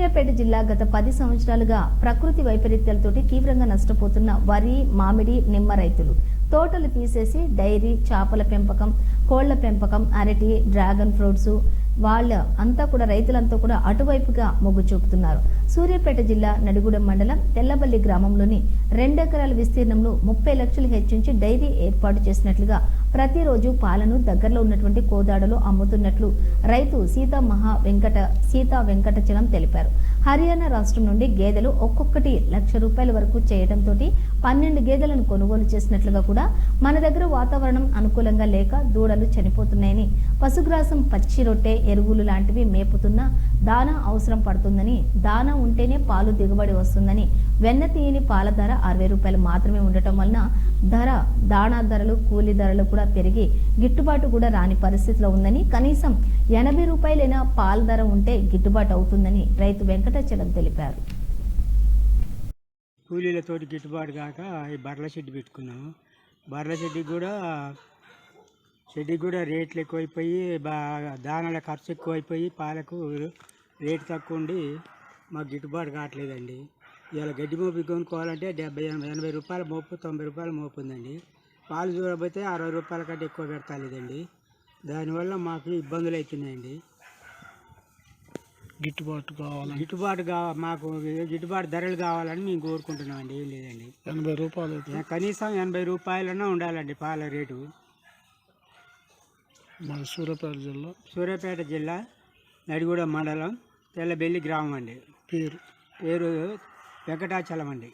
సూర్యాపేట జిల్లా గత పది సంవత్సరాలుగా ప్రకృతి వైపరీత్యాలతోటి తీవ్రంగా నష్టపోతున్న వరి మామిడి నిమ్మ రైతులు. తోటలు తీసేసి డైరీ చేపల పెంపకం కోళ్ళ పెంపకం అరటి డ్రాగన్ ఫ్రూట్స్ వాళ్ళ అంతా కూడా రైతులంతా కూడా అటువైపుగా మొగ్గు చూపుతున్నారు. సూర్యాపేట జిల్లా నడిగూడెం మండలం తెల్లబల్లి గ్రామంలోని రెండెకరాల విస్తీర్ణంలో ముప్పై లక్షలు హెచ్చించి డైరీ ఏర్పాటు చేసినట్లుగా ప్రతిరోజు పాలను దగ్గరలో ఉన్నటువంటి కోదాడలో అమ్ముతున్నట్లు రైతు సీతా మహా వెంకట సీతా వెంకటచలం తెలిపారు. హర్యానా రాష్ట్రం నుండి గేదెలు ఒక్కొక్కటి లక్ష రూపాయల వరకు చేయడంతో పన్నెండు గేదెలను కొనుగోలు చేసినట్లుగా కూడా మన దగ్గర వాతావరణం అనుకూలంగా లేక దూడలు చనిపోతున్నాయని పశుగ్రాసం పచ్చి రొట్టె ఎరువులు లాంటివి మేపుతున్నా దానా అవసరం పడుతుందని దానా ఉంటేనే పాలు దిగుబడి వస్తుందని వెన్న తీయని పాల ధర అరవై రూపాయలు మాత్రమే ఉండటం వలన ధర దాణా ధరలు కూలీ ధరలు కూడా పెరిగి గిట్టుబాటు కూడా రాని పరిస్థితిలో ఉందని కనీసం ఎనభై రూపాయలైనా పాల ధర ఉంటే గిట్టుబాటు అవుతుందని రైతు వెంకటాచలం తెలిపారు. కూలీలతోటి గిట్టుబాటు కాక ఈ బర్ల షెడ్ పెట్టుకున్నాము. బర్ల షెడ్కి కూడా షెడ్కి కూడా రేట్లు ఎక్కువైపోయి బాగా దానాల ఖర్చు ఎక్కువైపోయి పాలకు రేటు తక్కువ ఉండి మాకు గిట్టుబాటు కావట్లేదండి. ఇవాళ గడ్డి మోపు కొనుక్కోవాలంటే డెబ్బై ఎనభై ఎనభై రూపాయల మోపు తొంభై రూపాయల మోపు ఉందండి. పాలు చూడబోతే అరవై రూపాయల కంటే ఎక్కువ పెడతాలేదండి. దానివల్ల మాకు ఇబ్బందులు అవుతున్నాయండి గిట్టుబాటు కావాలి? గిట్టుబాటు కా మాకు గిట్టుబాటు ధరలు కావాలని మేము కోరుకుంటున్నామండి. ఏం లేదండి. ఎనభై రూపాయలు కనీసం ఎనభై రూపాయలన్నా ఉండాలండి పాల రేటు. మన సూర్యాపేట జిల్లా సూర్యాపేట జిల్లా నడిగూడ మండలం తెల్లబెల్లి గ్రామం అండి. పేరు పేరు వెంకటాచలం అండి.